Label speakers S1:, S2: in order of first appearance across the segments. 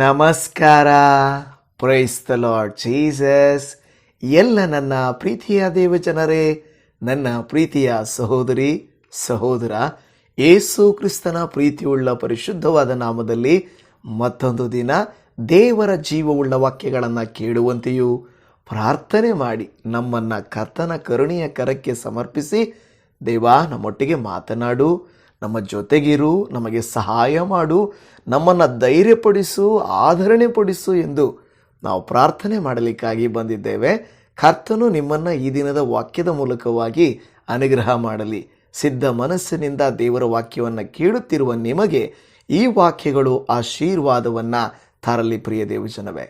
S1: ನಮಸ್ಕಾರ. Price the Lord Jesus ಎಲ್ಲ ನನ್ನ ಪ್ರೀತಿಯ ದೇವಜನರೇ ನನ್ನ ಪ್ರೀತಿಯ ಸಹೋದರಿ, ಸಹೋದರ, ಏಸು ಕ್ರಿಸ್ತನ ಪ್ರೀತಿಯುಳ್ಳ ಪರಿಶುದ್ಧವಾದ ನಾಮದಲ್ಲಿ ಮತ್ತೊಂದು ದಿನ ದೇವರ ಜೀವವುಳ್ಳ ವಾಕ್ಯಗಳನ್ನು ಕೇಳುವಂತೆಯೂ ಪ್ರಾರ್ಥನೆ ಮಾಡಿ ನಮ್ಮನ್ನು ಕರ್ತನ ಕರುಣೆಯ ಕರಕ್ಕೆ ಸಮರ್ಪಿಸಿ ದೇವ, ನಮ್ಮೊಟ್ಟಿಗೆ ಮಾತನಾಡು. ನಮ್ಮ ಜೊತೆಗಿರು, ನಮಗೆ ಸಹಾಯ ಮಾಡು, ನಮ್ಮನ್ನು ಧೈರ್ಯಪಡಿಸು, ಆಧರಣೆ ಪಡಿಸು ಎಂದು ನಾವು ಪ್ರಾರ್ಥನೆ ಮಾಡಲಿಕ್ಕಾಗಿ ಬಂದಿದ್ದೇವೆ. ಕರ್ತನು ನಿಮ್ಮನ್ನು ಈ ದಿನದ ವಾಕ್ಯದ ಮೂಲಕವಾಗಿ ಅನುಗ್ರಹ ಮಾಡಲಿ. ಸಿದ್ಧ ಮನಸ್ಸಿನಿಂದ ದೇವರ ವಾಕ್ಯವನ್ನು ಕೇಳುತ್ತಿರುವ ನಿಮಗೆ ಈ ವಾಕ್ಯಗಳು ಆಶೀರ್ವಾದವನ್ನು ತರಲಿ ಪ್ರಿಯ ದೇವಜನವೇ.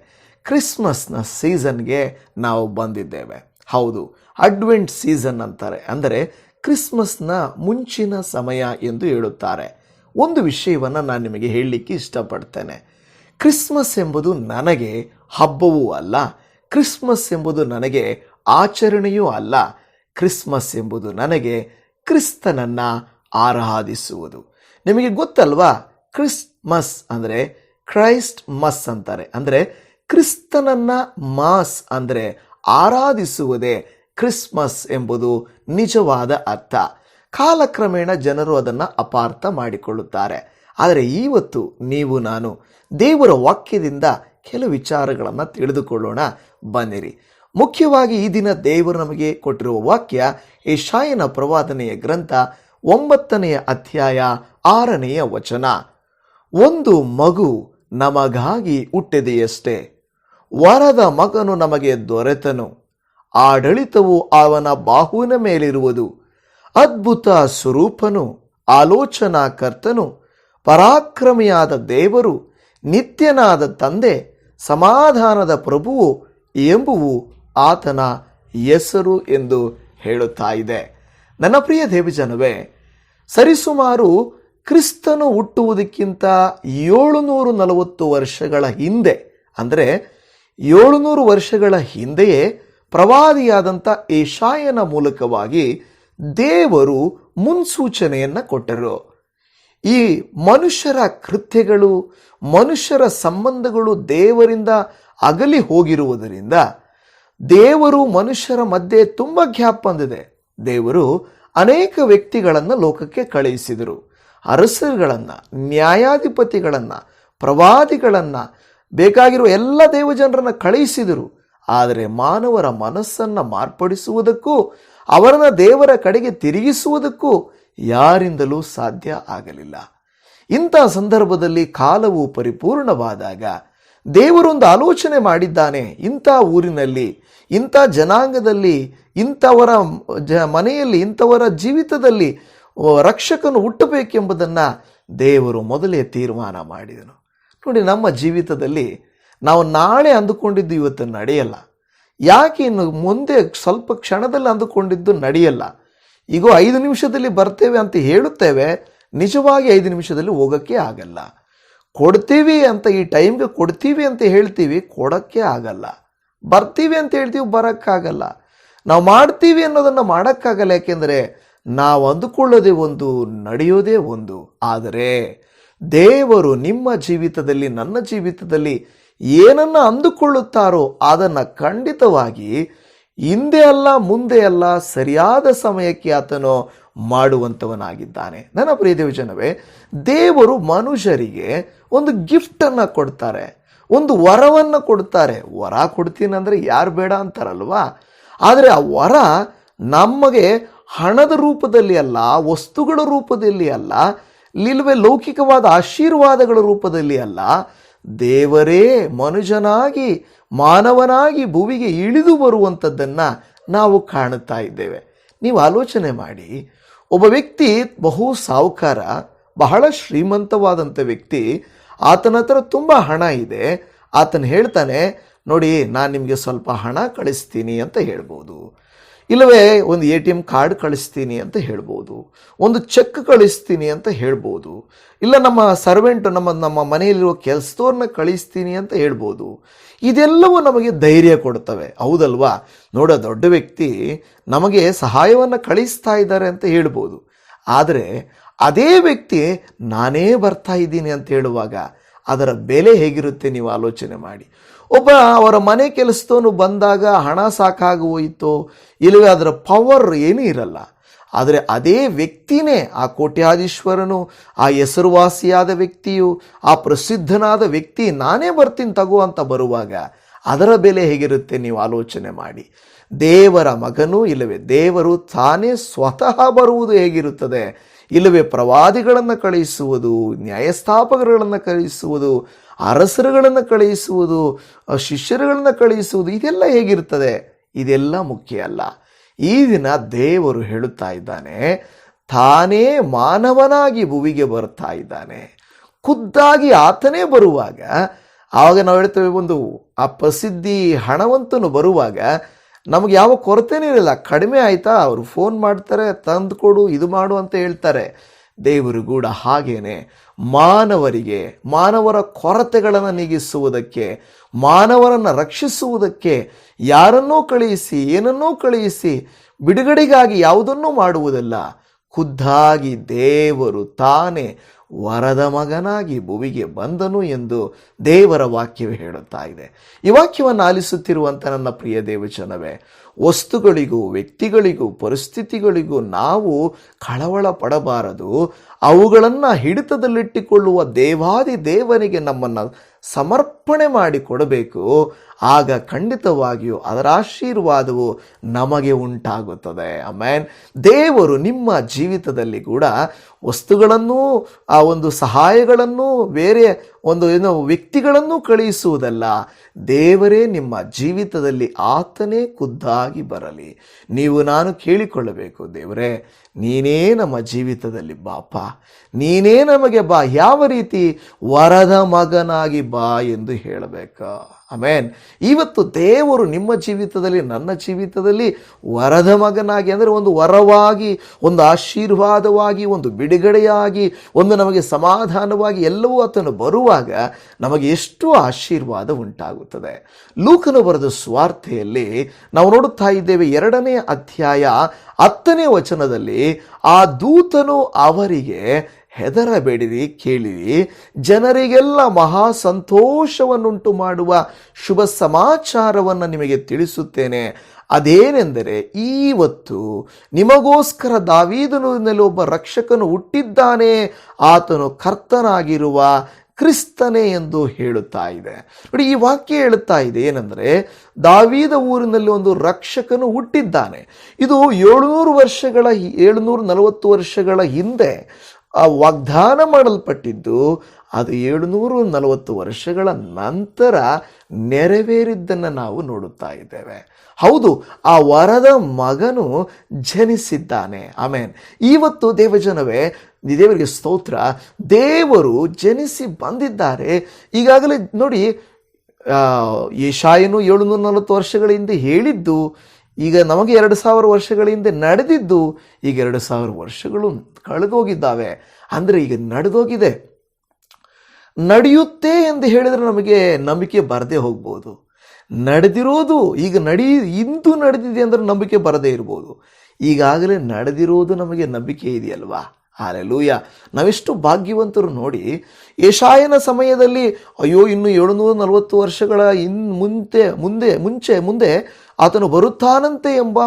S1: ಕ್ರಿಸ್ಮಸ್ನ ಸೀಸನ್ಗೆ ನಾವು ಬಂದಿದ್ದೇವೆ. ಹೌದು, ಅಡ್ವೆಂಟ್ ಸೀಸನ್ ಅಂತಾರೆ. ಅಂದರೆ ಕ್ರಿಸ್ಮಸ್ನ ಮುಂಚಿನ ಸಮಯ ಎಂದು ಹೇಳುತ್ತಾರೆ. ಒಂದು ವಿಷಯವನ್ನು ನಾನು ನಿಮಗೆ ಹೇಳಲಿಕ್ಕೆ ಇಷ್ಟಪಡ್ತೇನೆ. ಕ್ರಿಸ್ಮಸ್ ಎಂಬುದು ನನಗೆ ಹಬ್ಬವೂ ಅಲ್ಲ. ಕ್ರಿಸ್ಮಸ್ ಎಂಬುದು ನನಗೆ ಆಚರಣೆಯೂ ಅಲ್ಲ. ಕ್ರಿಸ್ಮಸ್ ಎಂಬುದು ನನಗೆ ಕ್ರಿಸ್ತನನ್ನು ಆರಾಧಿಸುವುದು. ನಿಮಗೆ ಗೊತ್ತಲ್ವಾ? ಕ್ರಿಸ್ಮಸ್ ಅಂದರೆ ಕ್ರೈಸ್ಟ್ ಮಸ್ ಅಂತಾರೆ. ಅಂದರೆ ಕ್ರಿಸ್ತನನ್ನ ಮಾಸ್ ಅಂದರೆ ಆರಾಧಿಸುವುದೇ ಕ್ರಿಸ್ಮಸ್ ಎಂಬುದು ನಿಜವಾದ ಅರ್ಥ. ಕಾಲಕ್ರಮೇಣ ಜನರು ಅದನ್ನು ಅಪಾರ್ಥ ಮಾಡಿಕೊಳ್ಳುತ್ತಾರೆ. ಆದರೆ ಇವತ್ತು ನೀವು, ನಾನು ದೇವರ ವಾಕ್ಯದಿಂದ ಕೆಲವು ವಿಚಾರಗಳನ್ನು ತಿಳಿದುಕೊಳ್ಳೋಣ. ಬನ್ನಿರಿ. ಮುಖ್ಯವಾಗಿ ಈ ದಿನ ದೇವರು ನಮಗೆ ಕೊಟ್ಟಿರುವ ವಾಕ್ಯ ಏಷಾಯನ ಪ್ರವಾದನೆಯ ಗ್ರಂಥ ಒಂಬತ್ತನೆಯ ಅಧ್ಯಾಯ ಆರನೆಯ ವಚನ. ಒಂದು ಮಗು ನಮಗಾಗಿ ಹುಟ್ಟಿದೆಯಷ್ಟೇ. ವರದ ಮಗನು ನಮಗೆ ದೊರೆತನು. ಆಡಳಿತವು ಅವನ ಬಾಹುವಿನ ಮೇಲಿರುವುದು. ಅದ್ಭುತ ಸ್ವರೂಪನು ಆಲೋಚನಾ ಕರ್ತನು ಪರಾಕ್ರಮಿಯಾದ ದೇವರು, ನಿತ್ಯನಾದ ತಂದೆ, ಸಮಾಧಾನದ ಪ್ರಭುವು ಎಂಬುವು ಆತನ ಹೆಸರು ಎಂದು ಹೇಳುತ್ತಾ ಇದೆ. ನನ್ನ ಪ್ರಿಯ ದೇವಜನವೇ, ಸರಿಸುಮಾರು ಕ್ರಿಸ್ತನು ಹುಟ್ಟುವುದಕ್ಕಿಂತ ಏಳುನೂರು ನಲವತ್ತು ವರ್ಷಗಳ ಹಿಂದೆ, ಅಂದರೆ ಏಳುನೂರು ವರ್ಷಗಳ ಹಿಂದೆಯೇ ಪ್ರವಾದಿಯಾದಂಥ ಏಷಾಯನ ಮೂಲಕವಾಗಿ ದೇವರು ಮುನ್ಸೂಚನೆಯನ್ನು ಕೊಟ್ಟರು. ಈ ಮನುಷ್ಯರ ಕೃತ್ಯಗಳು, ಮನುಷ್ಯರ ಸಂಬಂಧಗಳು ದೇವರಿಂದ ಅಗಲಿ ಹೋಗಿರುವುದರಿಂದ ದೇವರು ಮನುಷ್ಯರ ಮಧ್ಯೆ ತುಂಬ ಗ್ಯಾಪ್ ಬಂದಿದೆ. ದೇವರು ಅನೇಕ ವ್ಯಕ್ತಿಗಳನ್ನು ಲೋಕಕ್ಕೆ ಕಳುಹಿಸಿದರು. ಅರಸರುಗಳನ್ನು, ನ್ಯಾಯಾಧಿಪತಿಗಳನ್ನು, ಪ್ರವಾದಿಗಳನ್ನು, ಬೇಕಾಗಿರುವ ಎಲ್ಲ ದೇವಜನರನ್ನು ಕಳುಹಿಸಿದರು. ಆದರೆ ಮಾನವರ ಮನಸ್ಸನ್ನು ಮಾರ್ಪಡಿಸುವುದಕ್ಕೂ, ಅವರನ್ನ ದೇವರ ಕಡೆಗೆ ತಿರುಗಿಸುವುದಕ್ಕೂ ಯಾರಿಂದಲೂ ಸಾಧ್ಯ ಆಗಲಿಲ್ಲ. ಇಂಥ ಸಂದರ್ಭದಲ್ಲಿ ಕಾಲವು ಪರಿಪೂರ್ಣವಾದಾಗ ದೇವರೊಂದು ಆಲೋಚನೆ ಮಾಡಿದ್ದಾನೆ, ಇಂಥ ಊರಿನಲ್ಲಿ, ಇಂಥ ಜನಾಂಗದಲ್ಲಿ, ಇಂಥವರ ಜ ಮನೆಯಲ್ಲಿ, ಇಂಥವರ ಜೀವಿತದಲ್ಲಿ ರಕ್ಷಕನು ಹುಟ್ಟಬೇಕೆಂಬುದನ್ನು ದೇವರು ಮೊದಲೇ ತೀರ್ಮಾನ ಮಾಡಿದನು. ನೋಡಿ, ನಮ್ಮ ಜೀವಿತದಲ್ಲಿ ನಾವು ನಾಳೆ ಅಂದುಕೊಂಡಿದ್ದು ಇವತ್ತು ನಡೆಯಲ್ಲ. ಯಾಕೆ ಇನ್ನು ಮುಂದೆ ಸ್ವಲ್ಪ ಕ್ಷಣದಲ್ಲಿ ಅಂದುಕೊಂಡಿದ್ದು ನಡೆಯಲ್ಲ? ಈಗ ಐದು ನಿಮಿಷದಲ್ಲಿ ಬರ್ತೇವೆ ಅಂತ ಹೇಳುತ್ತೇವೆ, ನಿಜವಾಗಿ ಐದು ನಿಮಿಷದಲ್ಲಿ ಹೋಗೋಕ್ಕೆ ಆಗಲ್ಲ. ಕೊಡ್ತೀವಿ ಅಂತ ಈ ಟೈಮ್ಗೆ ಕೊಡ್ತೀವಿ ಅಂತ ಹೇಳ್ತೀವಿ, ಕೊಡೋಕ್ಕೆ ಆಗಲ್ಲ. ಬರ್ತೀವಿ ಅಂತ ಹೇಳ್ತೀವಿ, ಬರೋಕ್ಕಾಗಲ್ಲ. ನಾವು ಮಾಡ್ತೀವಿ ಅನ್ನೋದನ್ನು ಮಾಡೋಕ್ಕಾಗಲ್ಲ, ಯಾಕೆಂದರೆ ನಾವು ಅಂದುಕೊಳ್ಳೋದೇ ಒಂದು, ನಡೆಯೋದೇ ಒಂದು. ಆದರೆ ದೇವರು ನಿಮ್ಮ ಜೀವಿತದಲ್ಲಿ, ನನ್ನ ಜೀವಿತದಲ್ಲಿ ಏನನ್ನ ಅಂದುಕೊಳ್ಳುತ್ತಾರೋ ಅದನ್ನು ಖಂಡಿತವಾಗಿ ಹಿಂದೆ ಅಲ್ಲ, ಮುಂದೆ ಅಲ್ಲ, ಸರಿಯಾದ ಸಮಯಕ್ಕೆ ಆತನು ಮಾಡುವಂಥವನಾಗಿದ್ದಾನೆ. ನನ್ನ ಪ್ರಿಯ ದೇವಜನವೇ, ದೇವರು ಮನುಷ್ಯರಿಗೆ ಒಂದು ಗಿಫ್ಟನ್ನು ಕೊಡ್ತಾರೆ. ಒಂದು ವರವನ್ನು ಕೊಡ್ತಾರೆ. ವರ ಕೊಡ್ತೀನಂದರೆ ಯಾರು ಬೇಡ ಅಂತಾರಲ್ವಾ? ಆದರೆ ಆ ವರ ನಮಗೆ ಹಣದ ರೂಪದಲ್ಲಿ ಅಲ್ಲ, ವಸ್ತುಗಳ ರೂಪದಲ್ಲಿ ಅಲ್ಲ ಇಲ್ಲವೇ ಲೌಕಿಕವಾದ ಆಶೀರ್ವಾದಗಳ ರೂಪದಲ್ಲಿ ಅಲ್ಲ ದೇವರೇ, ಮನುಜನಾಗಿ, ಮಾನವನಾಗಿ ಭುವಿಗೆ ಇಳಿದು ಬರುವಂಥದ್ದನ್ನು ನಾವು ಕಾಣುತ್ತಾ ಇದ್ದೇವೆ. ನೀವು ಆಲೋಚನೆ ಮಾಡಿ, ಒಬ್ಬ ವ್ಯಕ್ತಿ ಬಹು ಸಾಹುಕಾರ, ಬಹಳ ಶ್ರೀಮಂತವಾದಂಥ ವ್ಯಕ್ತಿ, ಆತನ ಹತ್ರ ತುಂಬ ಹಣ ಇದೆ, ಆತನು ಹೇಳ್ತಾನೆ, ನೋಡಿ, ನಾನು ನಿಮಗೆ ಸ್ವಲ್ಪ ಹಣ ಕಳಿಸ್ತೀನಿ ಅಂತ ಹೇಳ್ಬೋದು. ಇಲ್ಲವೇ ಒಂದು ಎ ಟಿ ಎಂ ಕಾರ್ಡ್ ಕಳಿಸ್ತೀನಿ ಅಂತ ಹೇಳ್ಬೋದು, ಒಂದು ಚೆಕ್ ಕಳಿಸ್ತೀನಿ ಅಂತ ಹೇಳ್ಬೋದು, ಇಲ್ಲ ನಮ್ಮ ಸರ್ವೆಂಟ್ ನಮ್ಮ ನಮ್ಮ ಮನೆಯಲ್ಲಿರುವ ಕೆಲಸದವ್ರನ್ನ ಕಳಿಸ್ತೀನಿ ಅಂತ ಹೇಳ್ಬೋದು. ಇದೆಲ್ಲವೂ ನಮಗೆ ಧೈರ್ಯ ಕೊಡ್ತವೆ, ಹೌದಲ್ವಾ? ನೋಡ, ದೊಡ್ಡ ವ್ಯಕ್ತಿ ನಮಗೆ ಸಹಾಯವನ್ನು ಕಳಿಸ್ತಾ ಇದ್ದಾರೆ ಅಂತ ಹೇಳ್ಬೋದು. ಆದರೆ ಅದೇ ವ್ಯಕ್ತಿ ನಾನೇ ಬರ್ತಾ ಇದ್ದೀನಿ ಅಂತ ಹೇಳುವಾಗ ಅದರ ಬೆಲೆ ಹೇಗಿರುತ್ತೆ ನೀವು ಆಲೋಚನೆ ಮಾಡಿ. ಒಬ್ಬ ಅವರ ಮನೆ ಕೆಲಸದವನು ಬಂದಾಗ ಹಣ ಸಾಕಾಗಿ ಹೋಯಿತು ಇಲ್ಲವೇ ಅದರ ಪವರ್ ಏನೂ ಇರಲ್ಲ. ಆದರೆ ಅದೇ ವ್ಯಕ್ತಿನೇ ಆ ಕೋಟ್ಯಾಧೀಶ್ವರನು, ಆ ಹೆಸರುವಾಸಿಯಾದ ವ್ಯಕ್ತಿಯು, ಆ ಪ್ರಸಿದ್ಧನಾದ ವ್ಯಕ್ತಿ ನಾನೇ ಬರ್ತೀನಿ ತಗೋ ಅಂತ ಬರುವಾಗ ಅದರ ಬೆಲೆ ಹೇಗಿರುತ್ತೆ ನೀವು ಆಲೋಚನೆ ಮಾಡಿ. ದೇವರ ಮಗನು ಇಲ್ಲವೇ, ದೇವರು ತಾನೇ ಸ್ವತಃ ಬರುವುದು ಹೇಗಿರುತ್ತದೆ? ಇಲ್ಲವೇ ಪ್ರವಾದಿಗಳನ್ನು ಕಳುಹಿಸುವುದು, ನ್ಯಾಯಸ್ಥಾಪಕರುಗಳನ್ನು ಕಳುಹಿಸುವುದು ಅರಸರುಗಳನ್ನು ಕಳುಹಿಸುವುದು ಶಿಷ್ಯರುಗಳನ್ನು ಕಳುಹಿಸುವುದು ಇದೆಲ್ಲ ಹೇಗಿರ್ತದೆ? ಇದೆಲ್ಲ ಮುಖ್ಯ ಅಲ್ಲ. ಈ ದಿನ ದೇವರು ಹೇಳುತ್ತಾ ಇದ್ದಾನೆ, ತಾನೇ ಮಾನವನಾಗಿ ಭುವಿಗೆ ಬರ್ತಾ ಇದ್ದಾನೆ. ಖುದ್ದಾಗಿ ಆತನೇ ಬರುವಾಗ, ಆವಾಗ ನಾವು ಹೇಳ್ತೇವೆ ಒಂದು ಆ ಪ್ರಸಿದ್ಧಿ ಹಣವಂತನು ಬರುವಾಗ ನಮಗೆ ಯಾವ ಕೊರತೆನೂ ಇರಲ್ಲ. ಕಡಿಮೆ ಆಯಿತಾ? ಅವರು ಫೋನ್ ಮಾಡ್ತಾರೆ ತಂದು ಕೊಡು ಇದು ಮಾಡು ಅಂತ ಹೇಳ್ತಾರೆ. ದೇವರು ಕೂಡ ಹಾಗೇನೆ ಮಾನವರಿಗೆ, ಮಾನವರ ಕೊರತೆಗಳನ್ನು ನೀಗಿಸುವುದಕ್ಕೆ, ಮಾನವರನ್ನು ರಕ್ಷಿಸುವುದಕ್ಕೆ ಯಾರನ್ನೂ ಕಳುಹಿಸಿ, ಏನನ್ನೂ ಕಳುಹಿಸಿ ಬಿಡುಗಡೆಗಾಗಿ ಯಾವುದನ್ನೂ ಮಾಡುವುದಲ್ಲ. ಖುದ್ದಾಗಿ ದೇವರು ತಾನೇ ವರದ ಮಗನಾಗಿ ಭುವಿಗೆ ಬಂದನು ಎಂದು ದೇವರ ವಾಕ್ಯವೇ ಹೇಳುತ್ತಾ ಇದೆ. ಈ ವಾಕ್ಯವನ್ನು ಆಲಿಸುತ್ತಿರುವಂಥ ನನ್ನ ಪ್ರಿಯ ದೇವಚನವೇ ವಸ್ತುಗಳಿಗೂ ವ್ಯಕ್ತಿಗಳಿಗೂ ಪರಿಸ್ಥಿತಿಗಳಿಗೂ ನಾವು ಕಳವಳ ಪಡಬಾರದು. ಅವುಗಳನ್ನು ಹಿಡಿತದಲ್ಲಿಟ್ಟುಕೊಳ್ಳುವ ದೇವಾದಿ ದೇವನಿಗೆ ನಮ್ಮನ್ನು ಸಮರ್ಪಣೆ ಮಾಡಿ ಕೊಡಬೇಕು, ಆಗ ಖಂಡಿತವಾಗಿಯೂ ಅದರ ಆಶೀರ್ವಾದವು ನಮಗೆ ಉಂಟಾಗುತ್ತದೆ. ಆಮೇನ್. ದೇವರು ನಿಮ್ಮ ಜೀವಿತದಲ್ಲಿ ಕೂಡ ವಸ್ತುಗಳನ್ನು, ಆ ಒಂದು ಸಹಾಯಗಳನ್ನು, ಬೇರೆ ಒಂದು ಏನು ವ್ಯಕ್ತಿಗಳನ್ನು ಕಳುಹಿಸುವುದಲ್ಲ. ದೇವರೇ ನಿಮ್ಮ ಜೀವಿತದಲ್ಲಿ ಆತನೇ ಖುದ್ದಾಗಿ ಬರಲಿ. ನೀವು ನಾನು ಕೇಳಿಕೊಳ್ಳಬೇಕು, ದೇವರೇ, ನೀನೇ ನಮ್ಮ ಜೀವಿತದಲ್ಲಿ ಬಾಪ. ನೀನೇ ನಮಗೆ ಬಾ, ಯಾವ ರೀತಿ ವರದ ಮಗನಾಗಿ ಬಾ ಎಂದು ಹೇಳಬೇಕು? ಆಮೇನ್. ಇವತ್ತು ದೇವರು ನಿಮ್ಮ ಜೀವಿತದಲ್ಲಿ, ನನ್ನ ಜೀವಿತದಲ್ಲಿ ವರದ ಮಗನಾಗಿ, ಅಂದರೆ ಒಂದು ವರವಾಗಿ, ಒಂದು ಆಶೀರ್ವಾದವಾಗಿ, ಒಂದು ಬಿಡುಗಡೆಯಾಗಿ, ಒಂದು ನಮಗೆ ಸಮಾಧಾನವಾಗಿ ಎಲ್ಲವೂ ಆತನು ಬರುವಾಗ ನಮಗೆ ಎಷ್ಟು ಆಶೀರ್ವಾದ ಉಂಟಾಗುತ್ತದೆ. ಲೂಕನು ಬರೆದ ಸ್ವಾರ್ಥೆಯಲ್ಲಿ ನಾವು ನೋಡುತ್ತಾ ಇದ್ದೇವೆ, ಎರಡನೇ ಅಧ್ಯಾಯ ಹತ್ತನೇ ವಚನದಲ್ಲಿ, ಆ ದೂತನು ಅವರಿಗೆ ಹೆದರಬೇಡಿರಿ, ಕೇಳಿರಿ. ಜನರಿಗೆಲ್ಲ ಮಹಾ ಸಂತೋಷವನ್ನುಂಟು ಮಾಡುವ ಶುಭ ಸಮಾಚಾರವನ್ನು ನಿಮಗೆ ತಿಳಿಸುತ್ತೇನೆ. ಅದೇನೆಂದರೆ, ಈವತ್ತು ನಿಮಗೋಸ್ಕರ ದಾವೀದನಲ್ಲಿ ಒಬ್ಬ ರಕ್ಷಕನು ಹುಟ್ಟಿದ್ದಾನೆ, ಆತನು ಕರ್ತನಾಗಿರುವ ಕ್ರಿಸ್ತನೇ ಎಂದು ಹೇಳುತ್ತಾ ಇದೆ. ನೋಡಿ, ಈ ವಾಕ್ಯ ಹೇಳುತ್ತಾ ಇದೆ, ಏನಂದ್ರೆ, ದಾವೀದ ಊರಿನಲ್ಲಿ ಒಂದು ರಕ್ಷಕನು ಹುಟ್ಟಿದ್ದಾನೆ. ಇದು ಏಳುನೂರು ವರ್ಷಗಳ ಏಳುನೂರ ನಲವತ್ತು ವರ್ಷಗಳ ಹಿಂದೆ ಆ ವಾಗ್ದಾನ ಮಾಡಲ್ಪಟ್ಟಿದ್ದು ಅದು ಏಳುನೂರು ನಲವತ್ತು ವರ್ಷಗಳ ನಂತರ ನೆರವೇರಿದ್ದನ್ನು ನಾವು ನೋಡುತ್ತಾ ಇದ್ದೇವೆ. ಹೌದು, ಆ ವರದ ಮಗನು ಜನಿಸಿದ್ದಾನೆ. ಆಮೇನ್. ಇವತ್ತು ದೇವಜನವೇ ದೇವರಿಗೆ ಸ್ತೋತ್ರ. ದೇವರು ಜನಿಸಿ ಬಂದಿದ್ದಾರೆ. ಈಗಾಗಲೇ ನೋಡಿ ಯಶಾಯನು ಏಳುನೂರ ನಲವತ್ತು ವರ್ಷಗಳ ಹಿಂದೆ ಹೇಳಿದ್ದು ಈಗ ನಮಗೆ ಎರಡು ಸಾವಿರ ವರ್ಷಗಳ ಹಿಂದೆ ನಡೆದಿದ್ದು, ಈಗ ಎರಡು ಸಾವಿರ ವರ್ಷಗಳು ಕಳೆದೋಗಿದ್ದಾವೆ. ಅಂದರೆ ಈಗ ನಡೆದೋಗಿದೆ. ನಡೆಯುತ್ತೆ ಎಂದು ಹೇಳಿದರೆ ನಮಗೆ ನಂಬಿಕೆ ಬರದೇ ಹೋಗ್ಬೋದು. ನಡೆದಿರೋದು ಈಗ ನಡಿ, ಇಂದು ನಡೆದಿದೆ ಅಂದರೆ ನಂಬಿಕೆ ಬರದೇ ಇರ್ಬೋದು. ಈಗಾಗಲೇ ನಡೆದಿರೋದು ನಮಗೆ ನಂಬಿಕೆ ಇದೆಯಲ್ವಾ? ಹಾಲೆಲೂಯ. ನಾವೆಷ್ಟು ಭಾಗ್ಯವಂತರು ನೋಡಿ ಯಶಾಯನ ಸಮಯದಲ್ಲಿ, ಅಯ್ಯೋ, ಇನ್ನು ಏಳುನೂರ ನಲವತ್ತು ವರ್ಷಗಳ ಇನ್ ಮುಂದೆ ಮುಂದೆ, ಮುಂಚೆ, ಮುಂದೆ ಆತನು ಬರುತ್ತಾನಂತೆ ಎಂಬ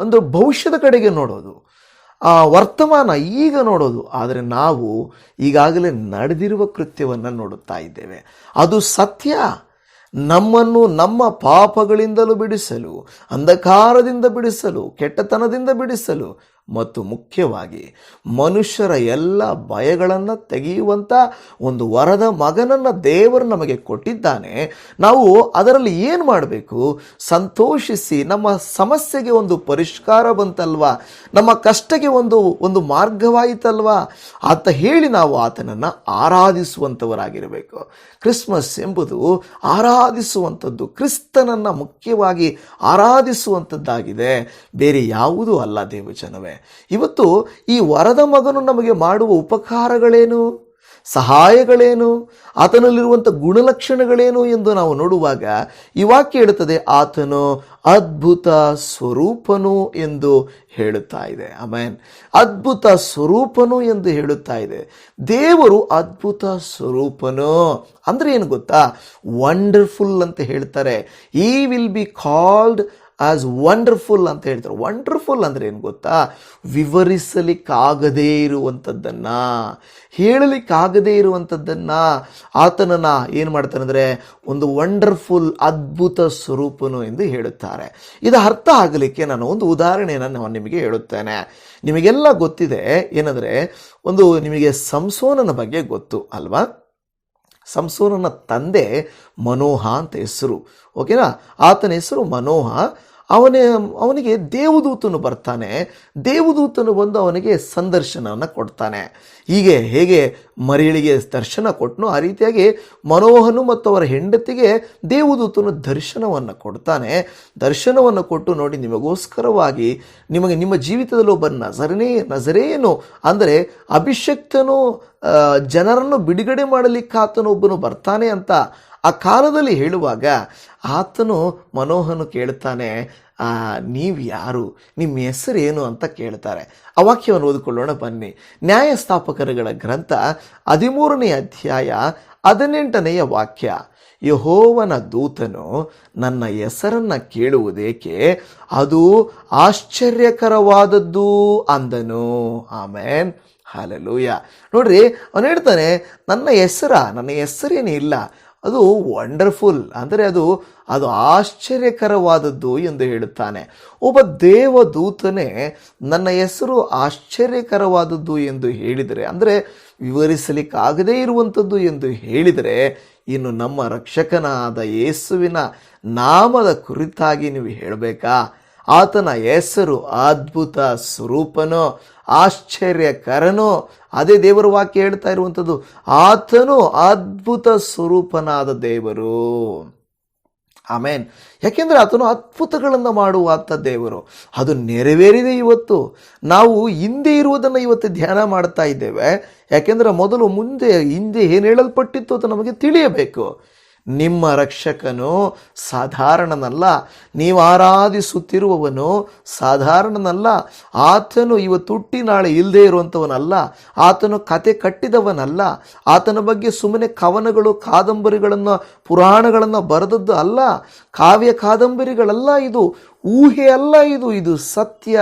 S1: ಒಂದು ಭವಿಷ್ಯದ ಕಡೆಗೆ ನೋಡೋದು, ಆ ವರ್ತಮಾನ ಈಗ ನೋಡೋದು. ಆದರೆ ನಾವು ಈಗಾಗಲೇ ನಡೆದಿರುವ ಕೃತ್ಯವನ್ನು ನೋಡುತ್ತಾ ಇದ್ದೇವೆ. ಅದು ಸತ್ಯ. ನಮ್ಮನ್ನು ನಮ್ಮ ಪಾಪಗಳಿಂದಲೂ ಬಿಡಿಸಲು, ಅಂಧಕಾರದಿಂದ ಬಿಡಿಸಲು, ಕೆಟ್ಟತನದಿಂದ ಬಿಡಿಸಲು ಮತ್ತು ಮುಖ್ಯವಾಗಿ ಮನುಷ್ಯರ ಎಲ್ಲ ಭಯಗಳನ್ನು ತೆಗೆಯುವಂಥ ಒಂದು ವರದ ಮಗನನ್ನು ದೇವರು ನಮಗೆ ಕೊಟ್ಟಿದ್ದಾನೆ. ನಾವು ಅದರಲ್ಲಿ ಏನು ಮಾಡಬೇಕು? ಸಂತೋಷಿಸಿ, ನಮ್ಮ ಸಮಸ್ಯೆಗೆ ಒಂದು ಪರಿಷ್ಕಾರ ಬಂತಲ್ವಾ? ನಮ್ಮ ಕಷ್ಟಕ್ಕೆ ಒಂದು ಒಂದು ಮಾರ್ಗವಾಯಿತಲ್ವಾ? ಅಂತ ಹೇಳಿ ನಾವು ಆತನನ್ನು ಆರಾಧಿಸುವಂಥವರಾಗಿರಬೇಕು ಕ್ರಿಸ್ಮಸ್ ಎಂಬುದು ಆರಾಧಿಸುವಂಥದ್ದು, ಕ್ರಿಸ್ತನನ್ನು ಮುಖ್ಯವಾಗಿ ಆರಾಧಿಸುವಂಥದ್ದಾಗಿದೆ. ಬೇರೆ ಯಾವುದೂ ಅಲ್ಲ ದೇವಜನವೇ. ಇವತ್ತು ಈ ವರದ ಮಗನು ನಮಗೆ ಮಾಡುವ ಉಪಕಾರಗಳೇನು? ಸಹಾಯಗಳೇನು? ಆತನಲ್ಲಿರುವಂಥ ಗುಣಲಕ್ಷಣಗಳೇನು ಎಂದು ನಾವು ನೋಡುವಾಗ ಈ ವಾಕ್ಯ ಹೇಳುತ್ತದೆ, ಆತನು ಅದ್ಭುತ ಸ್ವರೂಪನು ಎಂದು ಹೇಳುತ್ತಾ ಇದೆ. ಆಮೇನ್. ಅದ್ಭುತ ಸ್ವರೂಪನು ಎಂದು ಹೇಳುತ್ತಾ ಇದೆ. ದೇವರು ಅದ್ಭುತ ಸ್ವರೂಪನು. ಅಂದ್ರೆ ಏನು ಗೊತ್ತಾ? ವಂಡರ್ಫುಲ್ ಅಂತ ಹೇಳ್ತಾರೆ. ಈ will be called as wonderful ಅಂತ ಹೇಳ್ತಾರೆ. ವಂಡರ್ಫುಲ್ ಅಂದರೆ ಏನು ಗೊತ್ತಾ? ವಿವರಿಸಲಿಕ್ಕಾಗದೇ ಇರುವಂಥದ್ದನ್ನು ಹೇಳಲಿಕ್ಕಾಗದೇ ಇರುವಂಥದ್ದನ್ನು ಆತನನ್ನು ಏನು ಮಾಡ್ತಾನೆ ಅಂದರೆ ಒಂದು ವಂಡರ್ಫುಲ್ ಅದ್ಭುತ ಸ್ವರೂಪನು ಎಂದು ಹೇಳುತ್ತಾರೆ. ಇದು ಅರ್ಥ ಆಗಲಿಕ್ಕೆ ನಾನು ಒಂದು ಉದಾಹರಣೆಯನ್ನು ನಾನು ನಿಮಗೆ ಹೇಳುತ್ತೇನೆ. ನಿಮಗೆಲ್ಲ ಗೊತ್ತಿದೆ ಏನಂದರೆ, ಒಂದು ನಿಮಗೆ ಸಂಸೋನನ ಬಗ್ಗೆ ಗೊತ್ತು, ಅಲ್ವಾ? ಸಂಸೋನನ ತಂದೆ ಮನೋಹ ಅಂತ ಹೆಸರು. ಓಕೆನಾ? ಆತನ ಹೆಸರು ಮನೋಹ. ಅವನೇ, ಅವನಿಗೆ ದೇವದೂತನು ಬರ್ತಾನೆ. ದೇವದೂತನು ಬಂದು ಅವನಿಗೆ ಸಂದರ್ಶನವನ್ನು ಕೊಡ್ತಾನೆ. ಹೀಗೆ ಹೇಗೆ ಮರಿಯಳಿಗೆ ದರ್ಶನ ಕೊಟ್ಟನು ಆ ರೀತಿಯಾಗಿ ಮನೋಹನು ಮತ್ತು ಅವರ ಹೆಂಡತಿಗೆ ದೇವದೂತನು ದರ್ಶನವನ್ನು ಕೊಡ್ತಾನೆ. ದರ್ಶನವನ್ನು ಕೊಟ್ಟು ನೋಡಿ ನಿಮಗೋಸ್ಕರವಾಗಿ ನಿಮಗೆ ನಿಮ್ಮ ಜೀವಿತದಲ್ಲಿ ಒಬ್ಬ ನಜರನೇ ನಜರೇನು ಅಂದರೆ ಅಭಿಷಕ್ತನು ಜನರನ್ನು ಬಿಡುಗಡೆ ಮಾಡಲಿಕ್ಕೆ ಆತನು ಒಬ್ಬನು ಬರ್ತಾನೆ ಅಂತ ಆ ಕಾಲದಲ್ಲಿ ಹೇಳುವಾಗ ಆತನು ಮನೋಹನು ಕೇಳ್ತಾನೆ ನೀವು ಯಾರು? ನಿಮ್ಮ ಹೆಸರೇನು? ಅಂತ ಕೇಳ್ತಾರೆ. ಆ ವಾಕ್ಯವನ್ನು ಓದಿಕೊಳ್ಳೋಣ, ಬನ್ನಿ. ನ್ಯಾಯಸ್ಥಾಪಕರುಗಳ ಗ್ರಂಥ ಹದಿಮೂರನೇ ಅಧ್ಯಾಯ ಹದಿನೆಂಟನೆಯ ವಾಕ್ಯ. ಯಹೋವನ ದೂತನು ನನ್ನ ಹೆಸರನ್ನು ಕೇಳುವುದೇಕೆ? ಅದು ಆಶ್ಚರ್ಯಕರವಾದದ್ದು ಅಂದನು. ಆಮೇನ್. ಹಾಲೆಲೂಯ. ನೋಡ್ರಿ, ಅವನು ಹೇಳ್ತಾನೆ, ನನ್ನ ಹೆಸರ? ನನ್ನ ಹೆಸರೇನು ಇಲ್ಲ ಅದು ವಂಡರ್ಫುಲ್ ಅಂದರೆ ಅದು ಅದು ಆಶ್ಚರ್ಯಕರವಾದದ್ದು ಎಂದು ಹೇಳುತ್ತಾನೆ. ಒಬ್ಬ ದೇವದೂತನೇ, ನನ್ನ ಹೆಸರು ಆಶ್ಚರ್ಯಕರವಾದದ್ದು ಎಂದು ಹೇಳಿದರೆ, ಅಂದರೆ ವಿವರಿಸಲಿಕ್ಕಾಗದೇ ಇರುವಂಥದ್ದು ಎಂದು ಹೇಳಿದರೆ, ಇನ್ನು ನಮ್ಮ ರಕ್ಷಕನಾದ ಯೇಸುವಿನ ನಾಮದ ಕುರಿತಾಗಿ ನೀವು ಹೇಳಬೇಕಾ? ಆತನ ಹೆಸರು ಅದ್ಭುತ ಸ್ವರೂಪನೋ ಆಶ್ಚರ್ಯಕರನೋ, ಅದೇ ದೇವರ ವಾಕ್ಯ ಹೇಳ್ತಾ ಇರುವಂಥದ್ದು, ಆತನು ಅದ್ಭುತ ಸ್ವರೂಪನಾದ ದೇವರು. ಆಮೇನ್. ಯಾಕೆಂದ್ರೆ ಆತನು ಅದ್ಭುತಗಳನ್ನು ಮಾಡುವಂಥ ದೇವರು. ಅದು ನೆರವೇರಿದೆ ಇವತ್ತು. ನಾವು ಹಿಂದೆ ಇರುವುದನ್ನು ಇವತ್ತು ಧ್ಯಾನ ಮಾಡ್ತಾ ಇದ್ದೇವೆ. ಯಾಕೆಂದ್ರೆ ಮೊದಲು ಮುಂದೆ, ಹಿಂದೆ ಏನು ಹೇಳಲ್ಪಟ್ಟಿತ್ತು ಅಂತ ನಮಗೆ ತಿಳಿಯಬೇಕು. ನಿಮ್ಮ ರಕ್ಷಕನು ಸಾಧಾರಣನಲ್ಲ. ನೀವು ಆರಾಧಿಸುತ್ತಿರುವವನು ಸಾಧಾರಣನಲ್ಲ. ಆತನು ಇವತ್ತು ಹುಟ್ಟಿ ನಾಳೆ ಇಲ್ಲದೆ ಇರುವಂಥವನಲ್ಲ ಆತನು ಕತೆ ಕಟ್ಟಿದವನಲ್ಲ. ಆತನ ಬಗ್ಗೆ ಸುಮ್ಮನೆ ಕವನಗಳು, ಕಾದಂಬರಿಗಳನ್ನು, ಪುರಾಣಗಳನ್ನು ಬರೆದದ್ದು ಅಲ್ಲ. ಕಾವ್ಯ ಕಾದಂಬರಿಗಳಲ್ಲ ಇದು. ಊಹೆ ಅಲ್ಲ ಇದು. ಇದು ಸತ್ಯ.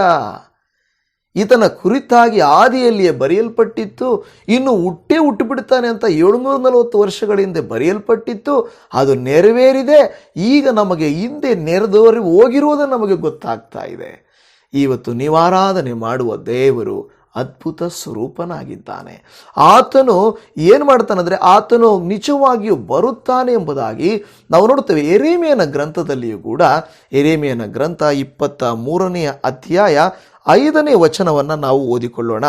S1: ಈತನ ಕುರಿತಾಗಿ ಆದಿಯಲ್ಲಿಯೇ ಬರೆಯಲ್ಪಟ್ಟಿತ್ತು, ಇನ್ನು ಹುಟ್ಟೇ ಹುಟ್ಟುಬಿಡ್ತಾನೆ ಅಂತ ಏಳುನೂರ ನಲವತ್ತು ವರ್ಷಗಳ ಹಿಂದೆ ಬರೆಯಲ್ಪಟ್ಟಿತ್ತು, ಅದು ನೆರವೇರಿದೆ, ಈಗ ನಮಗೆ ಹಿಂದೆ ನೆರೆದವರು ಹೋಗಿರುವುದು ನಮಗೆ ಗೊತ್ತಾಗ್ತಾ ಇದೆ. ಇವತ್ತು ನಿವಾರಾಧನೆ ಮಾಡುವ ದೇವರು ಅದ್ಭುತ ಸ್ವರೂಪನಾಗಿದ್ದಾನೆ. ಆತನು ಏನು ಮಾಡ್ತಾನಂದರೆ, ಆತನು ನಿಜವಾಗಿಯೂ ಬರುತ್ತಾನೆ ಎಂಬುದಾಗಿ ನಾವು ನೋಡುತ್ತೇವೆ. ಎರೇಮಿಯನ ಗ್ರಂಥದಲ್ಲಿಯೂ ಕೂಡ ಎರೇಮಿಯನ ಗ್ರಂಥ ಇಪ್ಪತ್ತ ಮೂರನೆಯ ಅಧ್ಯಾಯ ಐದನೇ ವಚನವನ್ನು ನಾವು ಓದಿಕೊಳ್ಳೋಣ.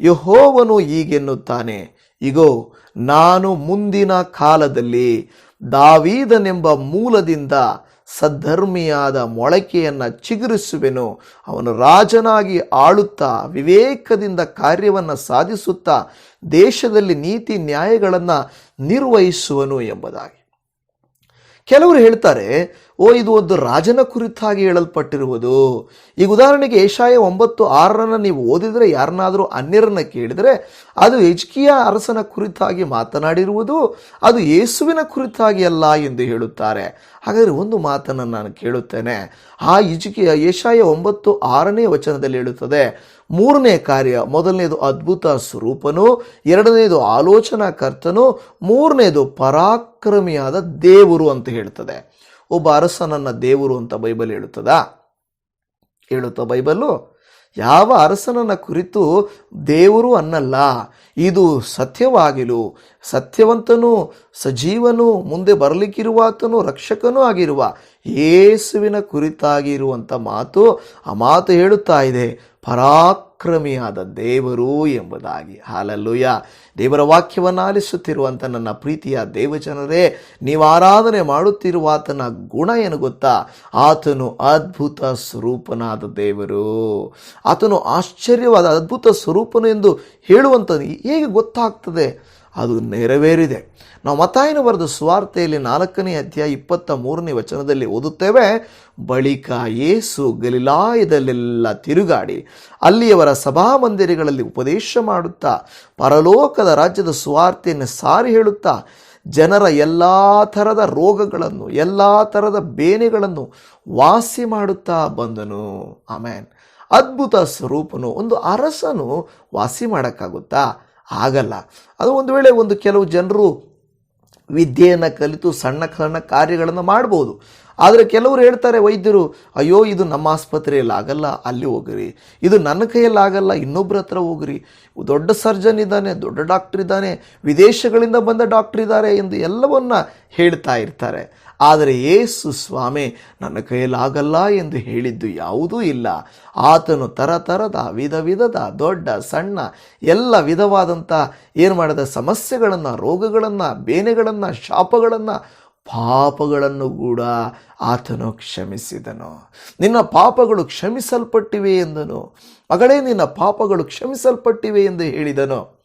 S1: ಯಹೋವನು ಹೀಗೆನ್ನುತ್ತಾನೆ, ಇಗೋ, ನಾನು ಮುಂದಿನ ಕಾಲದಲ್ಲಿ ದಾವೀದನೆಂಬ ಮೂಲದಿಂದ ಸದ್ಧರ್ಮಿಯಾದ ಮೊಳಕೆಯನ್ನು ಚಿಗುರಿಸುವೆನು. ಅವನು ರಾಜನಾಗಿ ಆಳುತ್ತಾ, ವಿವೇಕದಿಂದ ಕಾರ್ಯವನ್ನು ಸಾಧಿಸುತ್ತಾ, ದೇಶದಲ್ಲಿ ನೀತಿ ನ್ಯಾಯಗಳನ್ನು ನಿರ್ವಹಿಸುವನು ಎಂಬುದಾಗಿ. ಕೆಲವರು ಹೇಳ್ತಾರೆ ಓ, ಇದು ಒಂದು ರಾಜನ ಕುರಿತಾಗಿ ಹೇಳಲ್ಪಟ್ಟಿರುವುದು. ಈಗ ಉದಾಹರಣೆಗೆ ಏಷಾಯ ಒಂಬತ್ತು ಆರರನ್ನು ನೀವು ಓದಿದರೆ ಯಾರನ್ನಾದರೂ ಅನ್ಯರನ್ನ ಕೇಳಿದರೆ ಅದು ಹೆಜ್ಕಿಯ ಅರಸನ ಕುರಿತಾಗಿ ಮಾತನಾಡಿರುವುದು, ಅದು ಯೇಸುವಿನ ಕುರಿತಾಗಿ ಅಲ್ಲ ಎಂದು ಹೇಳುತ್ತಾರೆ. ಹಾಗಾದರೆ ಒಂದು ಮಾತನ್ನು ನಾನು ಕೇಳುತ್ತೇನೆ. ಆ ಇಜಿಕಿಯ ಏಷಾಯ ಒಂಬತ್ತು ಆರನೇ ವಚನದಲ್ಲಿ ಹೇಳುತ್ತದೆ, ಮೂರನೇ ಕಾರ್ಯ, ಮೊದಲನೇದು ಅದ್ಭುತ ಸ್ವರೂಪನು, ಎರಡನೇದು ಆಲೋಚನಾ ಕರ್ತನು ಮೂರನೇದು ಪರಾಕ್ರಮಿಯಾದ ದೇವರು ಅಂತ ಹೇಳ್ತದೆ ಒಬ್ಬ ಅರಸನನ್ನ ದೇವರು ಅಂತ ಬೈಬಲ್ ಹೇಳುತ್ತದಾ? ಹೇಳುತ್ತಾ ಬೈಬಲ್ಲು, ಯಾವ ಅರಸನನ್ನ ಕುರಿತು ದೇವರು ಅನ್ನಲ್ಲ, ಇದು ಸತ್ಯವಾಗಿಲು, ಸತ್ಯವಂತನು ಸಜೀವನು, ಮುಂದೆ ಬರಲಿಕ್ಕಿರುವಾತನು ರಕ್ಷಕನೂ ಆಗಿರುವ ಯೇಸುವಿನ ಕುರಿತಾಗಿರುವಂಥ ಮಾತು ಆ ಮಾತು ಹೇಳುತ್ತಾ ಇದೆ. ಪರಾಕ್ರಮಿಯಾದ ದೇವರು ಎಂಬುದಾಗಿ. ಹಾಲಲ್ಲೂಯ. ದೇವರ ವಾಕ್ಯವನ್ನು ಆಲಿಸುತ್ತಿರುವಂಥ ನನ್ನ ಪ್ರೀತಿಯ ದೇವಜನರೇ, ನೀವು ಆರಾಧನೆ ಮಾಡುತ್ತಿರುವ ಆತನ ಗುಣ ಏನು ಗೊತ್ತಾ? ಆತನು ಅದ್ಭುತ ಸ್ವರೂಪನಾದ ದೇವರು. ಆತನು ಆಶ್ಚರ್ಯವಾದ ಅದ್ಭುತ ಸ್ವರೂಪನು ಎಂದು ಹೇಳುವಂಥದ್ದು ಹೇಗೆ ಗೊತ್ತಾಗ್ತದೆ? ಅದು ನೆರವೇರಿದೆ. ನಾವು ಮತಾಯನ ಬರೆದ ಸ್ವಾರ್ಥೆಯಲ್ಲಿ ನಾಲ್ಕನೇ ಅಧ್ಯಾಯ ಇಪ್ಪತ್ತ ಮೂರನೇ ವಚನದಲ್ಲಿ ಓದುತ್ತೇವೆ, ಬಳಿಕ ಯೇಸು ಗಲಿಲಾಯದಲ್ಲೆಲ್ಲ ತಿರುಗಾಡಿ ಅಲ್ಲಿಯವರ ಸಭಾ ಮಂದಿರಗಳಲ್ಲಿ ಉಪದೇಶ ಮಾಡುತ್ತಾ ಪರಲೋಕದ ರಾಜ್ಯದ ಸ್ವಾರ್ಥೆಯನ್ನು ಸಾರಿ ಹೇಳುತ್ತಾ ಜನರ ಎಲ್ಲ ಥರದ ರೋಗಗಳನ್ನು, ಎಲ್ಲ ಥರದ ಬೇನೆಗಳನ್ನು ವಾಸಿ ಮಾಡುತ್ತಾ ಬಂದನು. ಆಮೇನ್. ಅದ್ಭುತ ಸ್ವರೂಪನು, ಒಂದು ಅರಸನು ವಾಸಿ ಮಾಡೋಕ್ಕಾಗುತ್ತಾ? ಆಗಲ್ಲ. ಅದು ಒಂದು ವೇಳೆ ಒಂದು ಕೆಲವು ಜನರು ವಿದ್ಯೆಯನ್ನು ಕಲಿತು ಸಣ್ಣ ಸಣ್ಣ ಕಾರ್ಯಗಳನ್ನು ಮಾಡ್ಬೋದು. ಆದರೆ ಕೆಲವರು ಹೇಳ್ತಾರೆ ವೈದ್ಯರು, ಅಯ್ಯೋ, ಇದು ನಮ್ಮ ಆಸ್ಪತ್ರೆಯಲ್ಲಿ ಆಗಲ್ಲ, ಅಲ್ಲಿ ಹೋಗ್ರಿ. ಇದು ನನ್ನ ಕೈಯಲ್ಲಿ ಆಗಲ್ಲ ಇನ್ನೊಬ್ಬರ ಹತ್ರ ಹೋಗ್ರಿ. ದೊಡ್ಡ ಸರ್ಜನ್ ಇದ್ದಾನೆ, ದೊಡ್ಡ ಡಾಕ್ಟರ್ ಇದ್ದಾನೆ, ವಿದೇಶಗಳಿಂದ ಬಂದ ಡಾಕ್ಟರ್ ಇದ್ದಾರೆ ಎಂದು ಎಲ್ಲವನ್ನ ಹೇಳ್ತಾ ಇರ್ತಾರೆ. ಆದರೆ ಏಸು ಸ್ವಾಮಿ, ನನ್ನ ಕೈಯಲ್ಲಿ ಆಗಲ್ಲ ಎಂದು ಹೇಳಿದ್ದು ಯಾವುದೂ ಇಲ್ಲ. ಆತನು ತರತರದ ವಿಧ ವಿಧದ, ದೊಡ್ಡ, ಸಣ್ಣ, ಎಲ್ಲ ವಿಧವಾದಂಥ ಏನು ಮಾಡಿದ ಸಮಸ್ಯೆಗಳನ್ನು, ರೋಗಗಳನ್ನು, ಬೇನೆಗಳನ್ನು, ಶಾಪಗಳನ್ನು ಪಾಪಗಳನ್ನು ಕೂಡ ಆತನು ಕ್ಷಮಿಸಿದನು. ನಿನ್ನ ಪಾಪಗಳು ಕ್ಷಮಿಸಲ್ಪಟ್ಟಿವೆ ಎಂದನು. ಮಗಳೇ, ನಿನ್ನ ಪಾಪಗಳು ಕ್ಷಮಿಸಲ್ಪಟ್ಟಿವೆ ಎಂದು ಹೇಳಿದನು.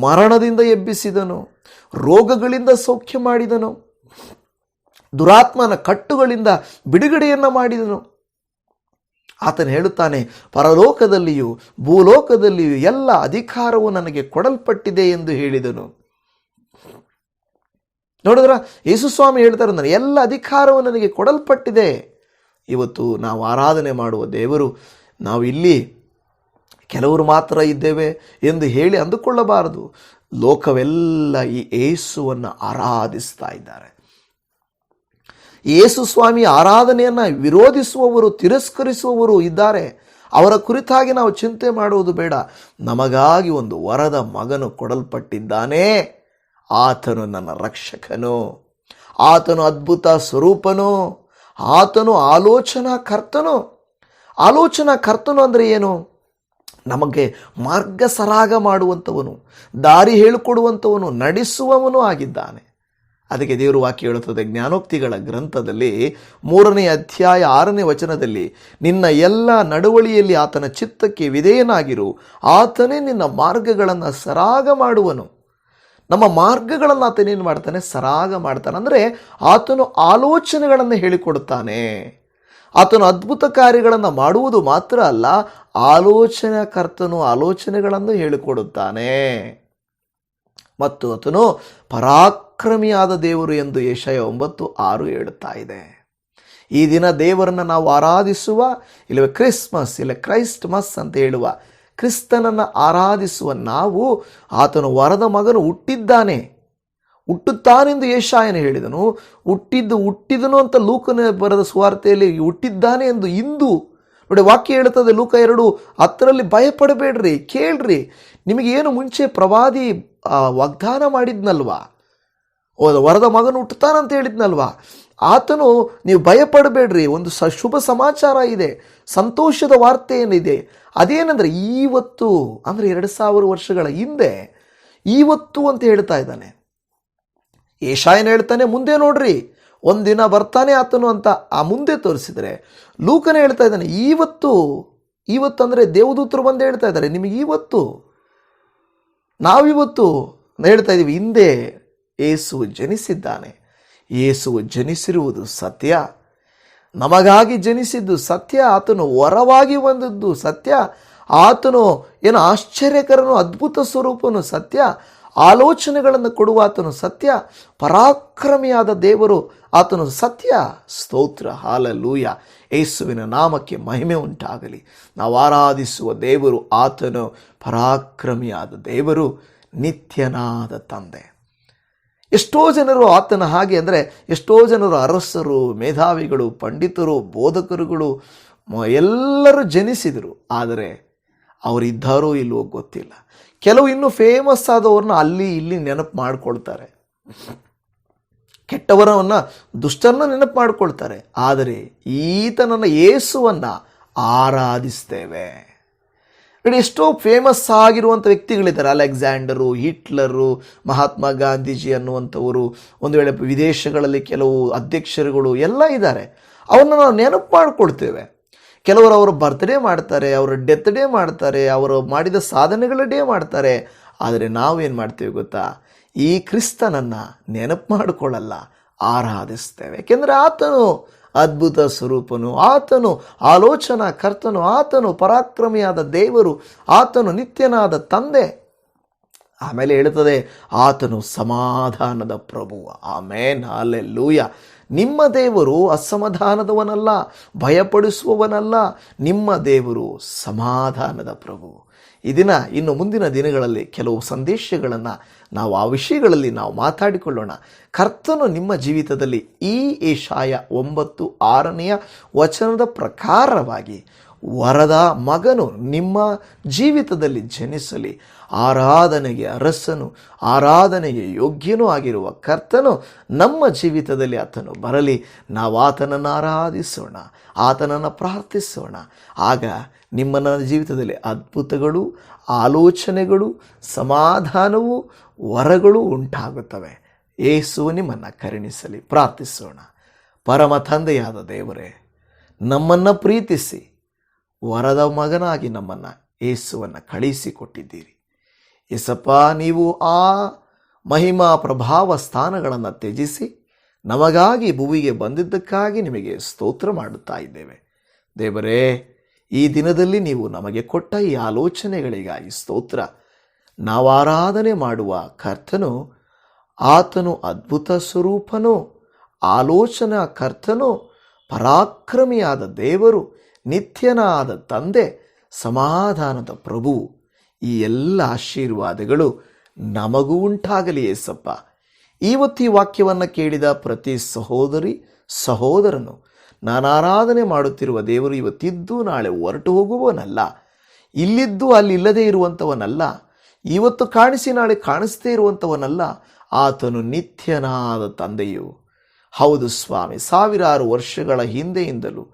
S1: ಮರಣದಿಂದ ಎಬ್ಬಿಸಿದನು, ರೋಗಗಳಿಂದ ಸೌಖ್ಯ ಮಾಡಿದನು, ದುರಾತ್ಮನ ಕಟ್ಟುಗಳಿಂದ ಬಿಡುಗಡೆಯನ್ನು ಮಾಡಿದನು. ಆತನು ಹೇಳುತ್ತಾನೆ, ಪರಲೋಕದಲ್ಲಿಯೂ ಭೂಲೋಕದಲ್ಲಿಯೂ ಎಲ್ಲ ಅಧಿಕಾರವು ನನಗೆ ಕೊಡಲ್ಪಟ್ಟಿದೆ ಎಂದು ಹೇಳಿದನು. ನೋಡಿದ್ರ? ಯೇಸುಸ್ವಾಮಿ ಹೇಳ್ತಾರೆ ನಾನು ಎಲ್ಲ ಅಧಿಕಾರವು ನನಗೆ ಕೊಡಲ್ಪಟ್ಟಿದೆ. ಇವತ್ತು ನಾವು ಆರಾಧನೆ ಮಾಡುವ ದೇವರು, ನಾವು ಇಲ್ಲಿ ಕೆಲವರು ಮಾತ್ರ ಇದ್ದೇವೆ ಎಂದು ಹೇಳಿ ಅಂದುಕೊಳ್ಳಬಾರದು. ಲೋಕವೆಲ್ಲ ಈ ಏಸುವನ್ನು ಆರಾಧಿಸ್ತಾ ಇದ್ದಾರೆ. ಯೇಸು ಸ್ವಾಮಿ ಆರಾಧನೆಯನ್ನು ವಿರೋಧಿಸುವವರು, ತಿರಸ್ಕರಿಸುವವರು ಇದ್ದಾರೆ. ಅವರ ಕುರಿತಾಗಿ ನಾವು ಚಿಂತೆ ಮಾಡುವುದು ಬೇಡ. ನಮಗಾಗಿ ಒಂದು ವರದ ಮಗನು ಕೊಡಲ್ಪಟ್ಟಿದ್ದಾನೆ. ಆತನು ನನ್ನ ರಕ್ಷಕನು, ಆತನು ಅದ್ಭುತ ಸ್ವರೂಪನು, ಆತನು ಆಲೋಚನಾ ಕರ್ತನು. ಆಲೋಚನಾ ಕರ್ತನು ಅಂದರೆ ಏನು? ನಮಗೆ ಮಾರ್ಗ ಸರಾಗ ಮಾಡುವಂಥವನು, ದಾರಿ ಹೇಳಿಕೊಡುವಂಥವನು, ನಡೆಸುವವನು ಆಗಿದ್ದಾನೆ. ಅದಕ್ಕೆ ದೇವರು ವಾಕ್ಯ ಹೇಳುತ್ತದೆ, ಜ್ಞಾನೋಕ್ತಿಗಳ ಗ್ರಂಥದಲ್ಲಿ ಮೂರನೇ ಅಧ್ಯಾಯ ಆರನೇ ವಚನದಲ್ಲಿ, ನಿನ್ನ ಎಲ್ಲ ನಡವಳಿಯಲ್ಲಿ ಆತನ ಚಿತ್ತಕ್ಕೆ ವಿಧೇಯನಾಗಿರು, ಆತನೇ ನಿನ್ನ ಮಾರ್ಗಗಳನ್ನು ಸರಾಗ ಮಾಡುವನು. ನಮ್ಮ ಮಾರ್ಗಗಳನ್ನು ಆತನೇನು ಮಾಡ್ತಾನೆ? ಸರಾಗ ಮಾಡ್ತಾನೆ. ಅಂದರೆ ಆತನು ಆಲೋಚನೆಗಳನ್ನು ಹೇಳಿಕೊಡುತ್ತಾನೆ. ಆತನು ಅದ್ಭುತ ಕಾರ್ಯಗಳನ್ನು ಮಾಡುವುದು ಮಾತ್ರ ಅಲ್ಲ ಆಲೋಚನಾಕರ್ತನು ಆಲೋಚನೆಗಳನ್ನು ಹೇಳಿಕೊಡುತ್ತಾನೆ. ಮತ್ತು ಆತನು ಪರಾಕ್ರಮಿಯಾದ ದೇವರು ಎಂದು ಯಶಯ ಒಂಬತ್ತು ಆರು ಹೇಳುತ್ತಾ ಇದೆ. ಈ ದಿನ ದೇವರನ್ನು ನಾವು ಆರಾಧಿಸುವ ಇಲ್ಲವೇ ಕ್ರಿಸ್ಮಸ್ ಇಲ್ಲ ಕ್ರೈಸ್ಟ್ ಮಸ್ ಅಂತ ಹೇಳುವ ಕ್ರಿಸ್ತನನ್ನು ಆರಾಧಿಸುವ ನಾವು, ಆತನು ವರದ ಮಗನು ಹುಟ್ಟಿದ್ದಾನೆ. ಹುಟ್ಟುತ್ತಾನೆಂದು ಏಷಾಯನ ಹೇಳಿದನು. ಹುಟ್ಟಿದ್ದು ಹುಟ್ಟಿದನು ಅಂತ ಲೂಕನ ಬರೆದ ಸುವಾರ್ತೆಯಲ್ಲಿ ಹುಟ್ಟಿದ್ದಾನೆ ಎಂದು ಇಂದು ನೋಡಿ, ವಾಕ್ಯ ಹೇಳುತ್ತದೆ, ಲೂಕ ಎರಡು ಹತ್ತರಲ್ಲಿ ಭಯಪಡಬೇಡ್ರಿ, ಕೇಳ್ರಿ. ನಿಮಗೆ ಏನು ಮುಂಚೆ ಪ್ರವಾದಿ ವಾಗ್ದಾನ ಮಾಡಿದ್ನಲ್ವಾ? ವರದ ಮಗನು ಹುಟ್ಟುತ್ತಾನಂತ ಹೇಳಿದ್ನಲ್ವಾ? ಆತನು ನೀವು ಭಯಪಡಬೇಡ್ರಿ, ಒಂದು ಸ ಶುಭ ಸಮಾಚಾರ ಇದೆ, ಸಂತೋಷದ ವಾರ್ತೆ ಏನಿದೆ ಅದೇನಂದ್ರೆ ಇವತ್ತು ಅಂದರೆ ಎರಡು ಸಾವಿರ ವರ್ಷಗಳ ಹಿಂದೆ ಇವತ್ತು ಅಂತ ಹೇಳ್ತಾ ಇದ್ದಾನೆ. ಏಷಾಯನ ಹೇಳ್ತಾನೆ, ಮುಂದೆ ನೋಡ್ರಿ, ಒಂದಿನ ಬರ್ತಾನೆ ಆತನು ಅಂತ ಆ ಮುಂದೆ ತೋರಿಸಿದರೆ, ಲೂಕನೇ ಹೇಳ್ತಾ ಇದ್ದಾನೆ ಇವತ್ತು ಇವತ್ತು ಅಂದರೆ ದೇವದೂತರು ಬಂದು ಹೇಳ್ತಾ ಇದ್ದಾರೆ, ನಿಮಗೆ ಇವತ್ತು ನಾವಿವತ್ತು ಹೇಳ್ತಾ ಇದ್ದೀವಿ ಹಿಂದೆ ಏಸು ಜನಿಸಿದ್ದಾನೆ. ಏಸು ಜನಿಸಿರುವುದು ಸತ್ಯ. ನಮಗಾಗಿ ಜನಿಸಿದ್ದು ಸತ್ಯ, ಆತನು ವರವಾಗಿ ಬಂದದ್ದು ಸತ್ಯ. ಆತನು ಏನು ಆಶ್ಚರ್ಯಕರನು ಅದ್ಭುತ ಸ್ವರೂಪನು ಸತ್ಯ. ಆಲೋಚನೆಗಳನ್ನು ಕೊಡುವ ಆತನು ಸತ್ಯ. ಪರಾಕ್ರಮಿಯಾದ ದೇವರು ಆತನು ಸತ್ಯ. ಸ್ತೋತ್ರ, ಹಾಲಲೂಯ. ಯೇಸುವಿನ ನಾಮಕ್ಕೆ ಮಹಿಮೆ ಉಂಟಾಗಲಿ. ನಾವು ಆರಾಧಿಸುವ ದೇವರು ಆತನು. ಪರಾಕ್ರಮಿಯಾದ ದೇವರು, ನಿತ್ಯನಾದ ತಂದೆ. ಎಷ್ಟೋ ಜನರು ಆತನ ಹಾಗೆ ಅಂದರೆ ಎಷ್ಟೋ ಜನರು ಅರಸರು, ಮೇಧಾವಿಗಳು, ಪಂಡಿತರು, ಬೋಧಕರುಗಳು ಎಲ್ಲರೂ ಜನಿಸಿದರು. ಆದರೆ ಅವರಿದ್ದಾರೋ ಇಲ್ವೋ ಗೊತ್ತಿಲ್ಲ. ಕೆಲವು ಇನ್ನೂ ಫೇಮಸ್ ಆದವ್ರನ್ನ ಅಲ್ಲಿ ಇಲ್ಲಿ ನೆನಪು ಮಾಡಿಕೊಳ್ತಾರೆ. ಕೆಟ್ಟವರವನ್ನು ದುಷ್ಟರನ್ನ ನೆನಪು ಮಾಡಿಕೊಳ್ತಾರೆ. ಆದರೆ ಈತನನ್ನು ಏಸುವನ್ನು ಆರಾಧಿಸ್ತೇವೆ. ನೋಡಿ, ಎಷ್ಟೋ ಫೇಮಸ್ ಆಗಿರುವಂಥ ವ್ಯಕ್ತಿಗಳಿದ್ದಾರೆ. ಅಲೆಕ್ಸಾಂಡರು, ಹಿಟ್ಲರು, ಮಹಾತ್ಮ ಗಾಂಧೀಜಿ ಅನ್ನುವಂಥವರು. ಒಂದು ವೇಳೆ ವಿದೇಶಗಳಲ್ಲಿ ಕೆಲವು ಅಧ್ಯಕ್ಷರುಗಳು ಎಲ್ಲ ಇದ್ದಾರೆ. ಅವನ್ನ ನಾವು ನೆನಪು ಮಾಡಿಕೊಡ್ತೇವೆ ಕೆಲವರು ಅವರು ಬರ್ತ್ಡೇ ಮಾಡ್ತಾರೆ, ಅವರ ಡೆತ್ ಡೇ ಮಾಡ್ತಾರೆ, ಅವರು ಮಾಡಿದ ಸಾಧನೆಗಳ ಡೇ ಮಾಡ್ತಾರೆ. ಆದರೆ ನಾವೇನು ಮಾಡ್ತೇವೆ ಗೊತ್ತಾ? ಈ ಕ್ರಿಸ್ತನನ್ನು ನೆನಪು ಮಾಡಿಕೊಳ್ಳಲ್ಲ, ಆರಾಧಿಸ್ತೇವೆ. ಯಾಕೆಂದರೆ ಆತನು ಅದ್ಭುತ ಸ್ವರೂಪನು. ಆತನು ಆಲೋಚನಾ ಕರ್ತನು, ಆತನು ಪರಾಕ್ರಮಿಯಾದ ದೇವರು, ಆತನು ನಿತ್ಯನಾದ ತಂದೆ. ಆಮೇಲೆ ಹೇಳುತ್ತದೆ ಆತನು ಸಮಾಧಾನದ ಪ್ರಭು. ಆಮೇನ್ ಲೂಯ ನಿಮ್ಮ ದೇವರು ಅಸಮಾಧಾನದವನಲ್ಲ, ಭಯಪಡಿಸುವವನಲ್ಲ, ನಿಮ್ಮ ದೇವರು ಸಮಾಧಾನದ ಪ್ರಭು. ಈ ದಿನ, ಇನ್ನು ಮುಂದಿನ ದಿನಗಳಲ್ಲಿ ಕೆಲವು ಸಂದೇಶಗಳನ್ನು ನಾವು, ಆ ವಿಷಯಗಳಲ್ಲಿ ನಾವು ಮಾತಾಡಿಕೊಳ್ಳೋಣ. ಕರ್ತನು ನಿಮ್ಮ ಜೀವಿತದಲ್ಲಿ ಈ ಏಷಾಯ ಒಂಬತ್ತು ಆರನೆಯ ವಚನದ ಪ್ರಕಾರವಾಗಿ ವರದ ಮಗನು ನಿಮ್ಮ ಜೀವಿತದಲ್ಲಿ ಜನಿಸಲಿ. ಆರಾಧನೆಗೆ ಅರಸನು, ಆರಾಧನೆಗೆ ಯೋಗ್ಯನೂ ಆಗಿರುವ ಕರ್ತನು ನಮ್ಮ ಜೀವಿತದಲ್ಲಿ ಆತನು ಬರಲಿ. ನಾವು ಆತನನ್ನು ಆರಾಧಿಸೋಣ, ಆತನನ್ನು ಪ್ರಾರ್ಥಿಸೋಣ. ಆಗ ನಿಮ್ಮ ನನ್ನ ಜೀವಿತದಲ್ಲಿ ಅದ್ಭುತಗಳು, ಆಲೋಚನೆಗಳು, ಸಮಾಧಾನವು, ವರಗಳು ಉಂಟಾಗುತ್ತವೆ. ಏಸು ನಿಮ್ಮನ್ನು ಕರುಣಿಸಲಿ, ಪ್ರಾರ್ಥಿಸೋಣ. ಪರಮ ತಂದೆಯಾದ ದೇವರೇ, ನಮ್ಮನ್ನು ಪ್ರೀತಿಸಿ ವರದ ಮಗನಾಗಿ ನಮ್ಮನ್ನು ಏಸುವನ್ನು ಕಳಿಸಿಕೊಟ್ಟಿದ್ದೀರಿ ಏಸಪ್ಪ, ನೀವು ಆ ಮಹಿಮಾ ಪ್ರಭಾವ ಸ್ಥಾನಗಳನ್ನು ತ್ಯಜಿಸಿ ನಮಗಾಗಿ ಭುವಿಗೆ ಬಂದಿದ್ದಕ್ಕಾಗಿ ನಿಮಗೆ ಸ್ತೋತ್ರ ಮಾಡುತ್ತಾ ಇದ್ದೇವೆ. ದೇವರೇ, ಈ ದಿನದಲ್ಲಿ ನೀವು ನಮಗೆ ಕೊಟ್ಟ ಈ ಆಲೋಚನೆಗಳಿಗಾಗಿ ಸ್ತೋತ್ರ. ನಾವು ಆರಾಧನೆ ಮಾಡುವ ಕರ್ತನು, ಆತನು ಅದ್ಭುತ ಸ್ವರೂಪನು, ಆಲೋಚನಾ ಕರ್ತನು, ಪರಾಕ್ರಮಿಯಾದ ದೇವರು ನಿತ್ಯನಾದ ತಂದೆ, ಸಮಾಧಾನದ ಪ್ರಭು. ಈ ಎಲ್ಲ ಆಶೀರ್ವಾದಗಳು ನಮಗೂ ಉಂಟಾಗಲಿ ಏಸಪ್ಪ ಇವತ್ತು ಈ ವಾಕ್ಯವನ್ನು ಕೇಳಿದ ಪ್ರತಿ ಸಹೋದರಿ, ಸಹೋದರನು, ನಾನು ಆರಾಧನೆ ಮಾಡುತ್ತಿರುವ ದೇವರು ಇವತ್ತಿದ್ದು ನಾಳೆ ಹೊರಟು ಹೋಗುವವನಲ್ಲ. ಇಲ್ಲಿದ್ದು ಅಲ್ಲಿ ಇಲ್ಲದೆ ಇರುವಂಥವನಲ್ಲ. ಇವತ್ತು ಕಾಣಿಸಿ ನಾಳೆ ಕಾಣಿಸದೇ ಇರುವಂಥವನಲ್ಲ. ಆತನು ನಿತ್ಯನಾದ ತಂದೆಯು. ಹೌದು ಸ್ವಾಮಿ, ಸಾವಿರಾರು ವರ್ಷಗಳ ಹಿಂದೆಯಿಂದಲೂ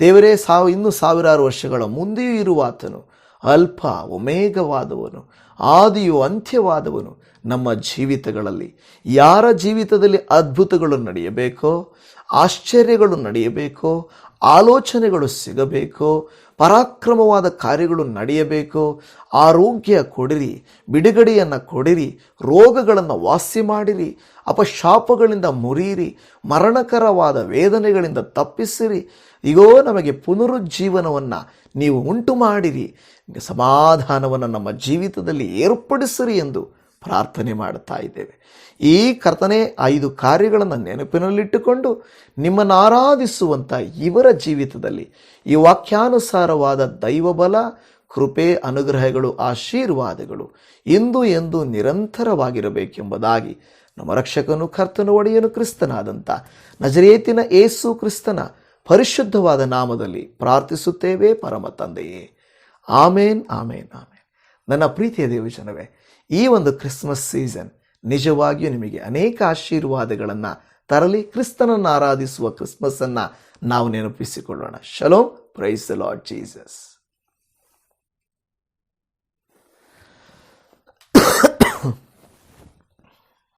S1: ದೇವರೇ, ಸಾವು, ಇನ್ನೂ ಸಾವಿರಾರು ವರ್ಷಗಳ ಮುಂದೆಯೂ ಇರುವ ಆತನು ಅಲ್ಪ ಒಮೇಘವಾದವನು ಆದಿಯು ಅಂತ್ಯವಾದವನು. ನಮ್ಮ ಜೀವಿತಗಳಲ್ಲಿ ಯಾರ ಜೀವಿತದಲ್ಲಿ ಅದ್ಭುತಗಳು ನಡೆಯಬೇಕೋ, ಆಶ್ಚರ್ಯಗಳು ನಡೆಯಬೇಕೋ, ಆಲೋಚನೆಗಳು ಸಿಗಬೇಕೋ, ಪರಾಕ್ರಮವಾದ ಕಾರ್ಯಗಳು ನಡೆಯಬೇಕೋ, ಆರೋಗ್ಯ ಕೊಡಿರಿ, ಬಿಡುಗಡೆಯನ್ನು ಕೊಡಿರಿ, ರೋಗಗಳನ್ನು ವಾಸಿ ಮಾಡಿರಿ, ಅಪಶಾಪಗಳಿಂದ ಮುರಿಯಿರಿ, ಮರಣಕರವಾದ ವೇದನೆಗಳಿಂದ ತಪ್ಪಿಸಿರಿ ಈಗೋ ನಮಗೆ ಪುನರುಜ್ಜೀವನವನ್ನು ನೀವು ಉಂಟು ಮಾಡಿರಿ ಸಮಾಧಾನವನ್ನು ನಮ್ಮ ಜೀವಿತದಲ್ಲಿ ಏರ್ಪಡಿಸಿರಿ ಎಂದು ಪ್ರಾರ್ಥನೆ ಮಾಡುತ್ತಾ ಇದ್ದೇವೆ. ಈ ಕರ್ತನೆ, ಐದು ಕಾರ್ಯಗಳನ್ನು ನೆನಪಿನಲ್ಲಿಟ್ಟುಕೊಂಡು ನಿಮ್ಮನ್ನು ಆರಾಧಿಸುವಂಥ ಇವರ ಜೀವಿತದಲ್ಲಿ ಈ ವಾಕ್ಯಾನುಸಾರವಾದ ದೈವಬಲ, ಕೃಪೆ, ಅನುಗ್ರಹಗಳು, ಆಶೀರ್ವಾದಗಳು ಇಂದು ಎಂದು ನಿರಂತರವಾಗಿರಬೇಕೆಂಬುದಾಗಿ ನಮ್ಮ ರಕ್ಷಕನು, ಕರ್ತನು, ಒಡೆಯನು, ಕ್ರಿಸ್ತನಾದಂಥ ನಜರೇತಿನ ಏಸು ಕ್ರಿಸ್ತನ ಪರಿಶುದ್ಧವಾದ ನಾಮದಲ್ಲಿ ಪ್ರಾರ್ಥಿಸುತ್ತೇವೆ ಪರಮ ತಂದೆಯೇ ಆಮೇನ್ ಆಮೇನ್ ಆಮೇನ್. ನನ್ನ ಪ್ರೀತಿಯ ದೇವಜನವೇ ಈ ಒಂದು ಕ್ರಿಸ್ಮಸ್ ಸೀಸನ್ ನಿಜವಾಗಿಯೂ ನಿಮಗೆ ಅನೇಕ ಆಶೀರ್ವಾದಗಳನ್ನು ತರಲಿ, ಕ್ರಿಸ್ತನನ್ನು ಆರಾಧಿಸುವ ಕ್ರಿಸ್ಮಸ್ಸನ್ನು ನಾವು ನೆನಪಿಸಿಕೊಳ್ಳೋಣ. Shalom, praise the Lord Jesus.